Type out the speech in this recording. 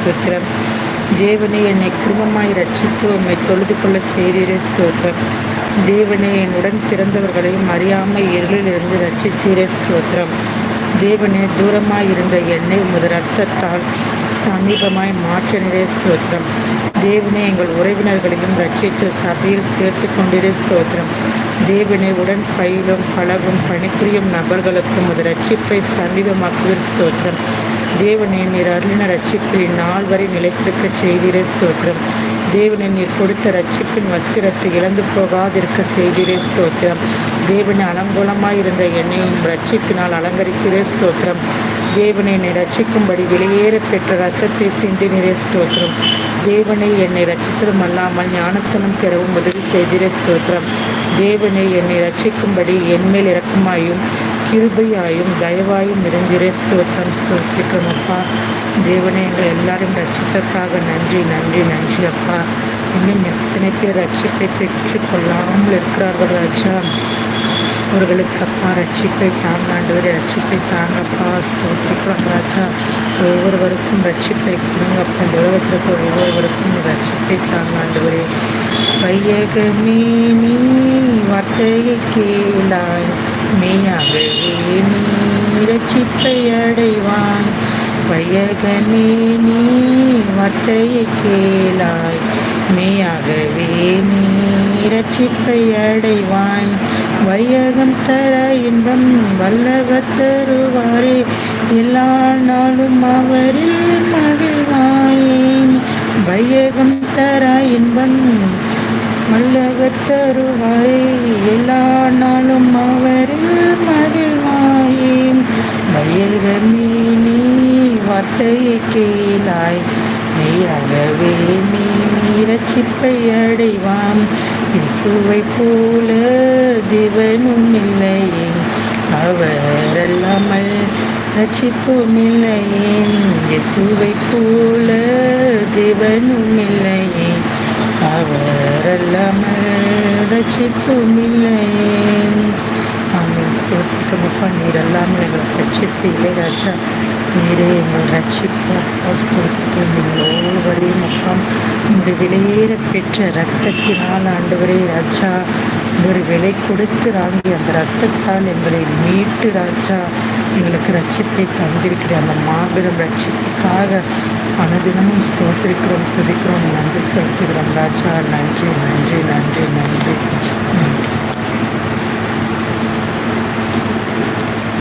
ஸ்தோத்திரம். தேவனே என்னை குடும்பமாய் ரட்சித்து உண்மை தொழுது கொள்ள செய்தீரே ஸ்தோத்திரம். தேவனே என்னுடன் பிறந்தவர்களையும் அறியாமல் இருளிலிருந்து ரட்சித்தீரே ஸ்தோத்திரம். தேவனே தூரமாய் இருந்த என்னை உமது ரத்தத்தால் சமீபமாய் மாற்றினரே ஸ்தோத்திரம். தேவனே எங்கள் உறவினர்களையும் ரட்சித்து சபையில் சேர்த்து கொண்டிரே ஸ்தோத்திரம். தேவனே உடன் பயிலும் பழகும் பணிபுரியும் நபர்களுக்கும் உமது ரட்சிப்பை சமீபமாக்குவீர் ஸ்தோத்திரம். தேவனே நீர் அருளின ரட்சிப்பை நாள் வரை நிலைத்திருக்க செய்தீரே ஸ்தோத்திரம். தேவனை நீர் கொடுத்த ரட்சிப்பின் வஸ்திரத்தை இழந்து போகாதிருக்க செய்தீரே ஸ்தோத்திரம். தேவனை அலங்கோலமாய் இருந்த என்னையும் ரட்சிப்பினால் அலங்கரித்திரே ஸ்தோத்திரம். தேவனை என்னை ரட்சிக்கும்படி வெளியேற பெற்ற ரத்தத்தை சிந்தினரே ஸ்தோத்திரம். தேவனை என்னை ரட்சித்ததும் அல்லாமல் ஞானத்தனம் பெறவும் உதவி செய்திரே ஸ்தோத்திரம். தேவனை என்னை ரட்சிக்கும்படி என்மேல் இறக்குமாயும் கிருபையாயும் தயவாயும் இருந்திரே ஸ்தோத்திரம் ஸ்தோத்திரிக்கும் அப்பா. தேவனே எங்கள் எல்லாரும் ரட்சித்தற்காக நன்றி நன்றி நன்றி அப்பா. இன்னும் எத்தனை பேர் ரட்சிப்பை பெற்று கொள்ளாமல் இருக்கிறார்கள் ராஜா? அவர்களுக்கு அப்பா ரட்சிப்பை தாங்காண்டவரே ரட்சிப்பை தாங்கப்பா ஸ்தோத்திரிக்கிறோம் ராஜா. ஒவ்வொருவருக்கும் ரட்சிப்பை கொடுங்கப்பா இந்த உலகத்தில் இருக்கிற ஒவ்வொருவருக்கும் ரட்சிப்பை தாங்காண்டவரே வையகமே நீ வார்த்தையை கேளாய். மெய்யாகவே நீர ரட்சிப்பை பயகமே வையகமே நீ வார்த்தையை கேளாய். மெய்யாகவே நீ ரட்சிப்பை வையகம் தர இன்பம் வல்லவர் தருவாரே. எல்லா நாளும் அவரில் மகிழ்வாயேன் வையகம் தர இன்பம் வல்லவர் தருவாரே எல்லா நாளும் அவரில் மகிழ்வாயே வையகமே நீ வார்த்தையை கேளாய். மெய்யாகவே நீ இரட்சிப்பை அடைவாம். இசுவை போல திவனும் இல்லையே அவரல்லாமல் ரட்சிப்பும் இல்லையே இயேசுவை போல தேவனும் இல்லையே அவரல்லாமல் ரட்சிப்பும் இல்லையே ஆமாம் ஸ்தோத்திரிக்கப்பா நீர் அல்லாமல் எங்களுக்கு ரட்சிப்பு இல்லை ராஜா. நீரே எங்கள் ரட்சிப்பு அப்பா ஸ்தோத்திரிக்க நீங்கள் ஒவ்வொருவரையும் அப்பா உங்களுடைய விலையேற பெற்ற ரத்தத்தினால் ஆண்டவரே ராஜா. ஒரு விலை கொடுத்து வாங்கி அந்த ரத்தத்தால் எங்களை மீட்டு ராஜா. எங்களுக்கு ரட்சிப்பை தந்திருக்கிற அந்த மாபெரும் ரட்சிப்புக்காக அனுதினமும் ஸ்தோத்திரிக்கிறோம் துதிக்கிறோம் நன்றி செலுத்துகிறோம். ராஜா நன்றி நன்றி நன்றி. நன்றி நன்றி